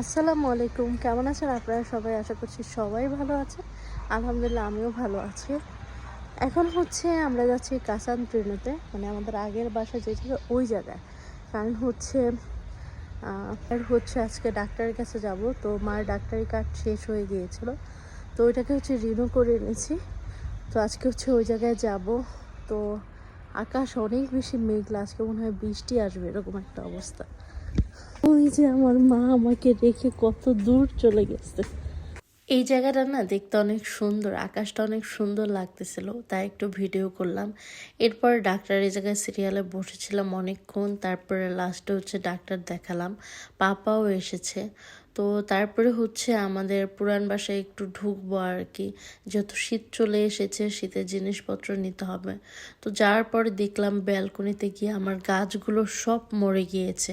আসসালামু আলাইকুম। কেমন আছেন আপনারা সবাই? আশা করছি সবাই ভালো আছে আলহামদুলিল্লাহ, আমিও ভালো আছি। এখন হচ্ছে আমরা যাচ্ছি কাসান ট্রেনেতে মানে আমাদের আগের বাসা যে ছিল ওই জায়গায়। কারণ হচ্ছে আর হচ্ছে আজকে ডাক্তারের কাছে যাব, তো মার ডাক্তারি কার্ড শেষ হয়ে গিয়েছিল। তো ওইটাকে হচ্ছে রিনিউ করে এনেছি। তো আজকে হচ্ছে ওই জায়গায় যাব। তো আকাশ অনেক বেশি মেঘলা, আজকে মনে হয় বৃষ্টি আসবে, এরকম একটা অবস্থা। ওই যে আমার মা আমাকে রেখে কত দূর চলে গেছে। এই জায়গাটা না দেখতে অনেক সুন্দর, আকাশটা অনেক সুন্দর লাগতেছিল, তাই একটু ভিডিও করলাম। এরপর ডাক্তার এই জায়গায় সিরিয়ালে বসেছিলাম অনেকক্ষণ, তারপরে লাস্টে হচ্ছে ডাক্তার দেখালাম, পাপাও এসেছে। তো তারপরে হচ্ছে আমাদের পুরান বাসায় একটু ঢুকবো আর কি যেহেতু শীত চলে এসেছে, শীতের জিনিসপত্র নিতে হবে। তো যাওয়ার পরে দেখলাম ব্যালকনিতে গিয়ে আমার গাছগুলো সব মরে গিয়েছে।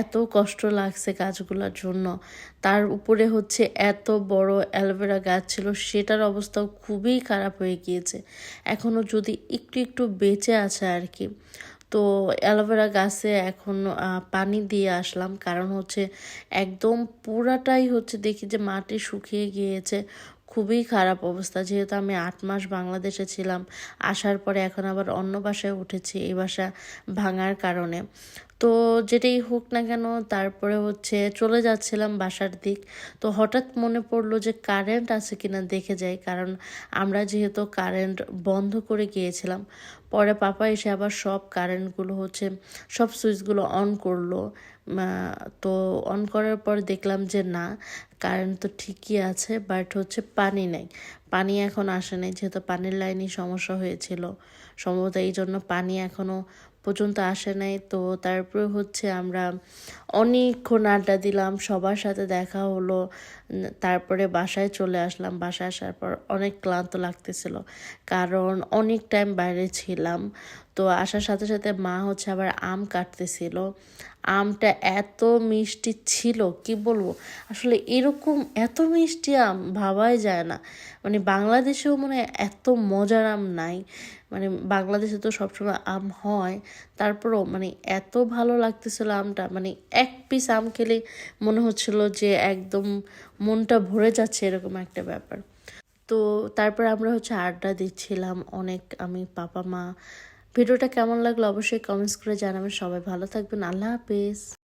এত কষ্ট লাগছে গাছগুলোর জন্য। তার উপরে হচ্ছে এত বড় অ্যালোভেরা গাছ ছিল, সেটার অবস্থাও খুবই খারাপ হয়ে গিয়েছে। এখনও যদি একটু একটু বেঁচে আছে আর কি তো অ্যালোভেরা গাছে এখন পানি দিয়ে আসলাম। কারণ হচ্ছে একদম পুরাটাই হচ্ছে দেখি যে মাটি শুকিয়ে গিয়েছে। খুবই খারাপ অবস্থা। যেহেতু আমি আট মাস বাংলাদেশে ছিলাম, আসার পরে এখন আবার অন্য বাসায় উঠেছি, এই বাসা ভাঙার কারণে। তো যেটাই হোক না কেন, তারপরে হচ্ছে চলে যাচ্ছিলাম বাসার দিক। তো হঠাৎ মনে পড়ল যে কারেন্ট আছে কিনা দেখে যাই, কারণ আমরা যেহেতু কারেন্ট বন্ধ করে গিয়েছিলাম, পরে পাপা এসে আবার সব কারেন্টগুলো হচ্ছে, সব সুইচগুলো অন করল। তো অন করার পর দেখলাম যে না কারেন্ট তো ঠিকই আছে বাট হচ্ছে পানি নেই। পানি এখন আসে নাই, যেহেতু পানির লাইনই সমস্যা হয়েছিল। সম্ভবত এই জন্য পানি এখনও পর্যন্ত আসে নাই। তো তারপরে হচ্ছে আমরা অনেকক্ষণ আড্ডা দিলাম, সবার সাথে দেখা হলো তারপরে বাসায় চলে আসলাম। বাসায় আসার পর অনেক ক্লান্ত লাগতেছিল, কারণ অনেক টাইম বাইরে ছিলাম। তো আসার সাথে সাথে মা হচ্ছে আবার আম কাটতেছিল। আমটা এত মিষ্টি ছিল, কি বলব? আসলে এরকম এত মিষ্টি আম ভাবাই যায় না। মানে বাংলাদেশেও মানে এত মজার আম নাই। মানে বাংলাদেশে তো সবসময় আম হয়। তারপরও মানে এত ভালো লাগতেছিল আমটা। মানে এক পিস আম খেলে মনে হচ্ছিল যে একদম মনটা ভরে যাচ্ছে এরকম একটা ব্যাপার। তো তারপর আমরা হচ্ছে আড্ডা দিচ্ছিলাম অনেক আমি পাপা, মা ভিডিওটা কেমন লাগল অবশ্যই কমেন্টস করে জানাবেন। সবাই ভালো থাকবেন। আল্লাহ হাফেজ।